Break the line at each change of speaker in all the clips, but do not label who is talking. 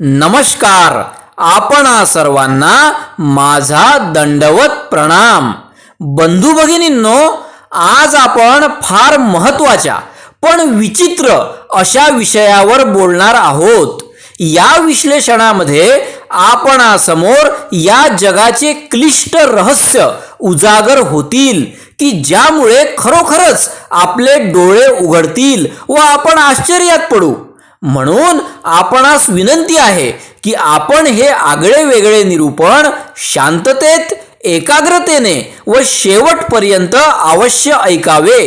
नमस्कार. आपणा सर्वांना माझा दंडवत प्रणाम. बंधू भगिनींनो आज आपण फार महत्त्वाच्या पण विचित्र अशा विषयावर बोलणार आहोत. या विश्लेषणामध्ये आपणासमोर या जगाचे क्लिष्ट रहस्य उजागर होतील की ज्यामुळे खरोखरच आपले डोळे उघडतील व आपण आश्चर्यात पडू. म्हणून आपणास विनंती आहे की आपण हे आगळे वेगळे निरूपण शांततेत एकाग्रतेने व शेवटपर्यंत अवश्य ऐकावे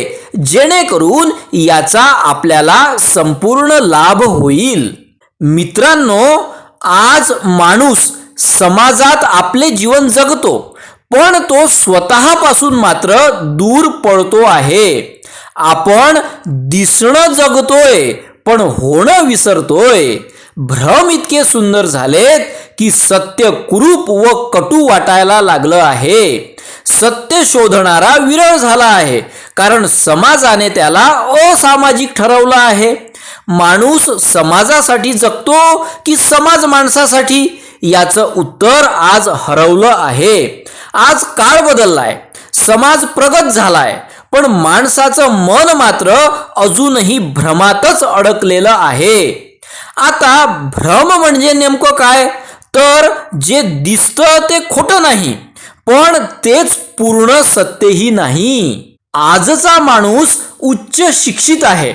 जेणेकरून याचा आपल्याला संपूर्ण लाभ होईल. मित्रांनो आज माणूस समाजात आपले जीवन जगतो पण तो स्वतःपासून मात्र दूर पळतो आहे. आपण दिसणं जगतोय पण होणं विसरतोय. भ्रम इतके सुंदर झालेत की सत्य कुरूप व कटू वाटायला लागलं आहे. सत्य शोधणारा विरळ झाला आहे. कारण समाजाने त्याला असामाजिक ठरवलं आहे. माणूस समाजासाठी जगतो की समाज माणसासाठी? याचं उत्तर आज हरवलं आहे. आज काळ बदललाय. समाज प्रगत झालाय. पण माणसाचं मन मात्र अजूनही भ्रमातच अडकलेलं आहे. आता भ्रम म्हणजे नेमकं काय? तर जे दिसतं ते खोटं नाही पण तेच पूर्ण सत्यही नाही. आजचा माणूस उच्च शिक्षित आहे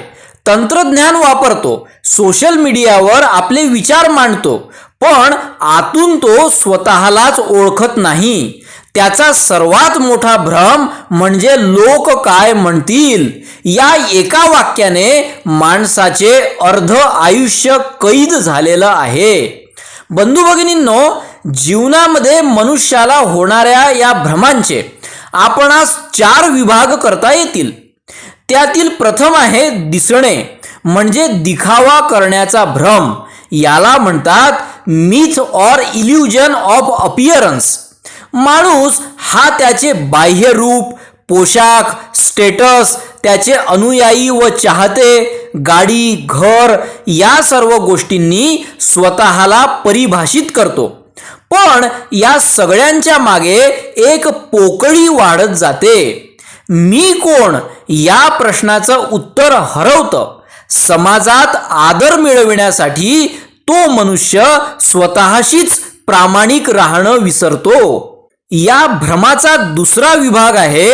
तंत्रज्ञान वापरतो सोशल मीडियावर आपले विचार मांडतो पण आतून तो स्वतःलाच ओळखत नाही. त्याचा सर्वात मोठा भ्रम म्हणजे लोक काय म्हणतील? या एका वाक्याने माणसाचे अर्ध आयुष्य कैद झालेलं आहे. बंधू भगिनींनो जीवनामध्ये मनुष्याला होणाऱ्या या भ्रमांचे आपणास चार विभाग करता येतील. त्यातील प्रथम आहे दिसणे म्हणजे दिखावा करण्याचा भ्रम. याला म्हणतात myth or illusion of appearance माणूस हा त्याचे बाह्य रूप पोशाख स्टेटस त्याचे अनुयायी व चाहते गाडी घर या सर्व गोष्टींनी स्वतःला परिभाषित करतो. पण या सगळ्यांच्या मागे एक पोकळी वाढत जाते. मी कोण? या प्रश्नाचं उत्तर हरवतं. समाजात आदर मिळविण्यासाठी तो मनुष्य स्वतःशीच प्रामाणिक राहणं विसरतो. या भ्रमाचा दुसरा विभाग आहे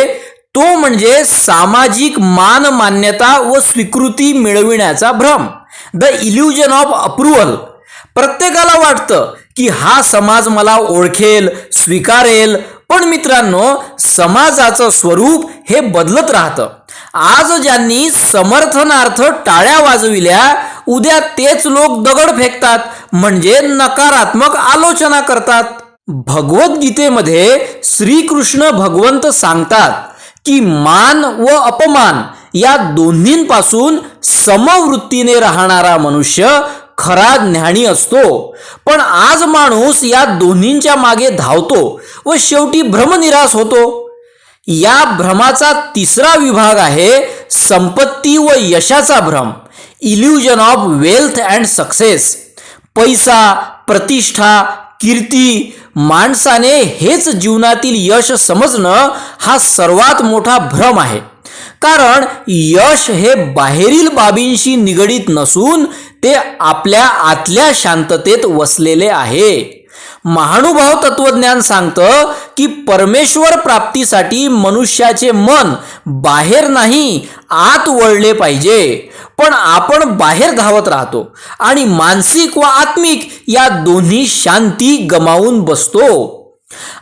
तो म्हणजे सामाजिक मान मान्यता व स्वीकृती मिळविण्याचा भ्रम. द इल्युजन ऑफ अप्रुव्हल प्रत्येकाला वाटतं की हा समाज मला ओळखेल स्वीकारेल पण मित्रांनो समाजाचं स्वरूप हे बदलत राहतं. आज ज्यांनी समर्थनार्थ टाळ्या वाजविल्या उद्या तेच लोक दगड फेकतात म्हणजे नकारात्मक आलोचना करतात. भगवद्गीतेमध्ये श्रीकृष्ण भगवंत सांगतात की मान व अपमान या दोन्हींपासून समवृत्तीने राहणारा मनुष्य खरा ज्ञानी असतो. पण आज माणूस या दोन्हींच्या मागे धावतो व शेवटी भ्रमनिराश होतो. या भ्रमाचा तिसरा विभाग आहे संपत्ती व यशाचा भ्रम illusion of wealth and success पैसा प्रतिष्ठा कीर्ती माणसाने हेच जीवनातील यश समजणं हा सर्वात मोठा भ्रम आहे. कारण यश हे बाहेरील बाबींशी निगडीत नसून ते आपल्या आतल्या शांततेत वसलेले आहे. महानुभाव तत्वज्ञान सांगतं की परमेश्वर प्राप्तीसाठी मनुष्याचे मन बाहेर नाही आत वळले पाहिजे. पण आपण बाहेर धावत राहतो आणि मानसिक व आत्मिक या दोन्ही शांती गमावून बसतो.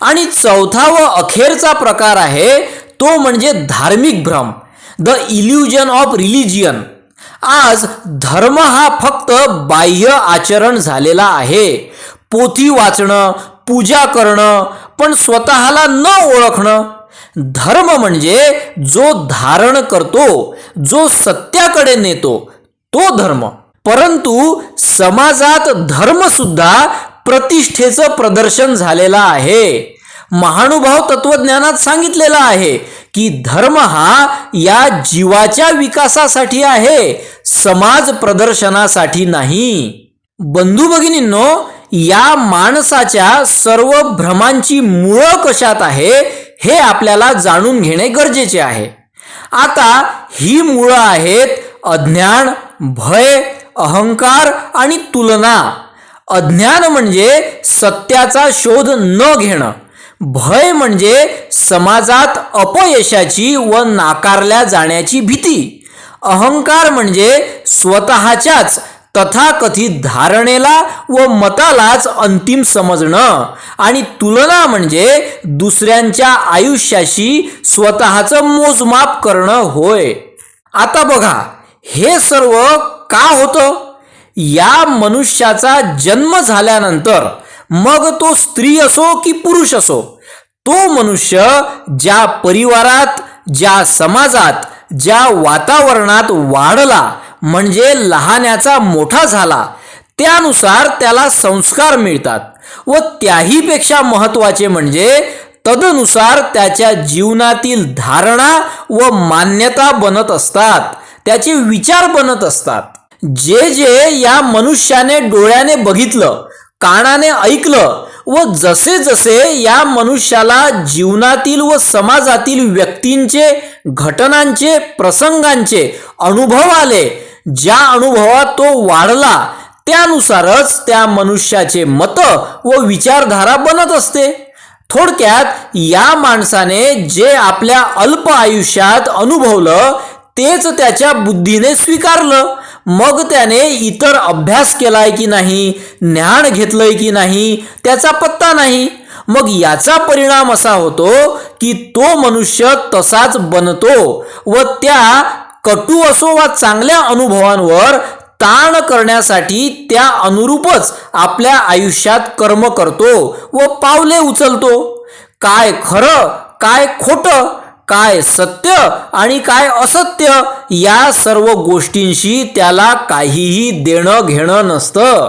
आणि चौथा व अखेरचा प्रकार आहे तो म्हणजे धार्मिक भ्रम द इल्युजन ऑफ रिलिजियन आज धर्म हा फक्त बाह्य आचरण झालेला आहे. पोथी वाचणं पूजा करणं पण स्वतःला न ओळखणं धर्म म्हणजे जो धारण करतो जो सत्याकडे नेतो तो धर्म. परंतु समाजात धर्म सुद्धा प्रतिष्ठेचं प्रदर्शन झालेलं आहे. महानुभाव तत्वज्ञानात सांगितलेलं आहे की धर्म हा या जीवाच्या विकासासाठी आहे समाज प्रदर्शनासाठी नाही. बंधू भगिनींनो या माणसाच्या सर्व भ्रमांची मुळं कशात आहे हे आपल्याला जाणून घेणे गरजेचे आहे. आता ही मुळं आहेत अज्ञान भय अहंकार आणि तुलना. अज्ञान म्हणजे सत्याचा शोध न घेणं. भय म्हणजे समाजात अपयशाची व नाकारल्या जाण्याची भीती. अहंकार म्हणजे स्वतःच्याच तथाकथित धारणेला व मतालाच अंतिम समजणं. आणि तुलना म्हणजे दुसऱ्यांच्या आयुष्याशी स्वतःचं मोजमाप करणं होय. आता बघा हे सर्व का होतं? या मनुष्याचा जन्म झाल्यानंतर मग तो स्त्री असो की पुरुष असो तो मनुष्य ज्या परिवारात ज्या समाजात ज्या वातावरणात वाढला म्हणजे लहानाचा मोठा झाला. त्यानुसार त्याला संस्कार मिळतात व त्याहीपेक्षा महत्त्वाचे म्हणजे तदनुसार त्याच्या जीवनातील धारणा व मान्यता बनत असतात. त्याचे विचार बनत असतात. जे जे या मनुष्याने डोळ्याने बघितलं कानाने ऐकलं व जसे जसे या मनुष्याला जीवनातील व समाजातील व्यक्तींचे घटनांचे प्रसंगांचे अनुभव आले ज्या अनुभवात तो वाढला त्यानुसारच त्या मनुष्याचे मत व विचारधारा बनत असते. थोडक्यात या माणसाने जे आपल्या अल्प आयुष्यात अनुभवलं तेच त्याच्या बुद्धीने स्वीकारलं. मग त्याने इतर अभ्यास केलाय की नाही ज्ञान घेतलंय की नाही त्याचा पत्ता नाही. मग याचा परिणाम असा होतो की तो मनुष्य तसाच बनतो व त्या कटू असो वा चांगल्या अनुभवांवर ताण करण्यासाठी त्या अनुरूपच आपल्या आयुष्यात कर्म करतो व पावले उचलतो. काय खरं काय खोटं काय सत्य आणि काय असत्य या सर्व गोष्टींशी त्याला काहीही देणं घेणं नसतं.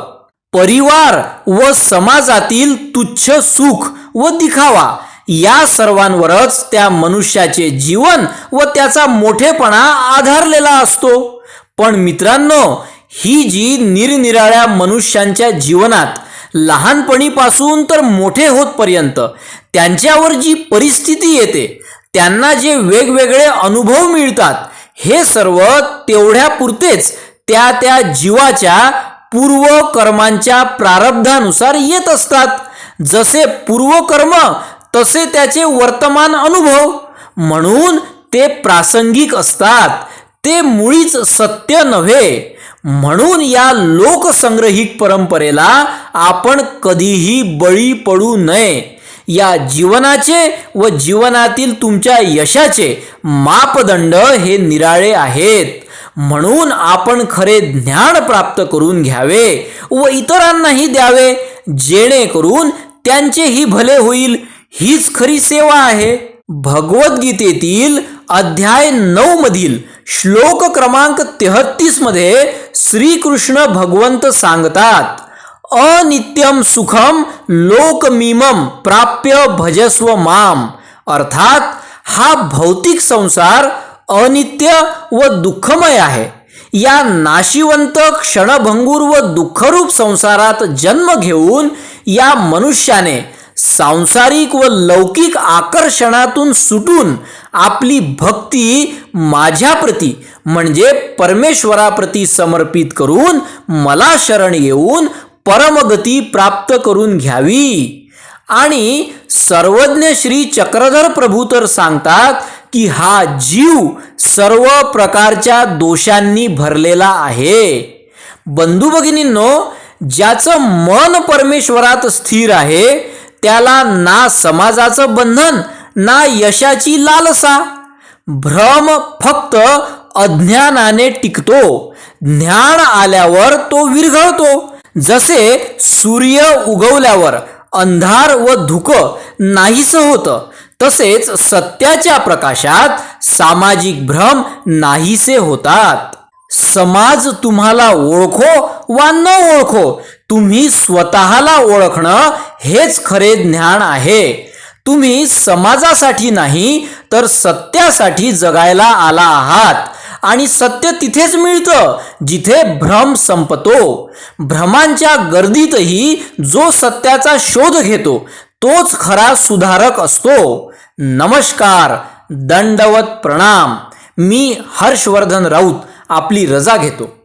परिवार व समाजातील तुच्छ सुख व दिखावा या सर्वांवरच त्या मनुष्याचे जीवन व त्याचा मोठेपणा आधारलेला असतो. पण मित्रांनो ही जी निरनिराळ्या मनुष्यांच्या जीवनात लहानपणीपासून तर मोठे होतपर्यंत त्यांच्यावर जी परिस्थिती येते त्यांना जे वेगवेगळे अनुभव मिळतात हे सर्व तेवढ्या पुरतेच त्या त्या जीवाच्या पूर्व कर्मांच्या प्रारब्धानुसार येत असतात. जसे पूर्वकर्म तसे त्याचे वर्तमान अनुभव म्हणून ते प्रासंगिक असतात. ते मुळीच सत्य नव्हे. म्हणून या लोकसंग्रहिक परंपरेला आपण कधीही बळी पडू नये. या जीवनाचे व जीवनातील तुमच्या यशाचे मापदंड हे निराळे आहेत. म्हणून आपण खरे ज्ञान प्राप्त करून घ्यावे व इतरांनाही द्यावे जेणेकरून त्यांचेही भले होईल हीच खरी सेवा आहे. भगवद्गीतेतील अध्याय नऊ मधील श्लोक क्रमांक तेहत्तीसमध्ये श्रीकृष्ण भगवंत सांगतात अनित्यम सुखम लोकमिमम प्राप्य भजस्व माम अर्थात हा भौतिक संसार अनित्य व दुःखमय आहे. या नाशिवंत क्षणभंगूर व दुःखरूप संसारात जन्म घेऊन या मनुष्याने सांसारिक व लौकिक आकर्षणातून सुटून आपली भक्ती माझ्याप्रती म्हणजे परमेश्वराप्रती समर्पित करून मला शरण येऊन परमगती प्राप्त करून घ्यावी. आणि सर्वज्ञ श्री चक्रधर प्रभू तर सांगतात की हा जीव सर्व प्रकारच्या दोषांनी भरलेला आहे. बंधू भगिनींनो ज्याचं मन परमेश्वरात स्थिर आहे त्याला ना समाजाचं बंधन ना यशाची लालसा. भ्रम फक्त अज्ञानाने टिकतो. ज्ञान आल्यावर तो विरघळतो. जसे सूर्य उगवल्यावर अंधार व धुक नाहीस होतं तसेच सत्याच्या प्रकाशात सामाजिक भ्रम नाहीसे होतात. समाज तुम्हाला ओळखो वा न ओळखो तुम्ही स्वतःला ओळखणं हेच खरे ज्ञान आहे. तुम्ही समाजासाठी नाही तर सत्यासाठी जगायला आला आहात. आणि सत्य तिथेच मिळतं जिथे भ्रम संपतो. भ्रमांच्या गर्दीतही जो सत्याचा शोध घेतो तोच खरा सुधारक असतो. नमस्कार दंडवत प्रणाम. मी हर्षवर्धन राऊत आपली रजा घेतो.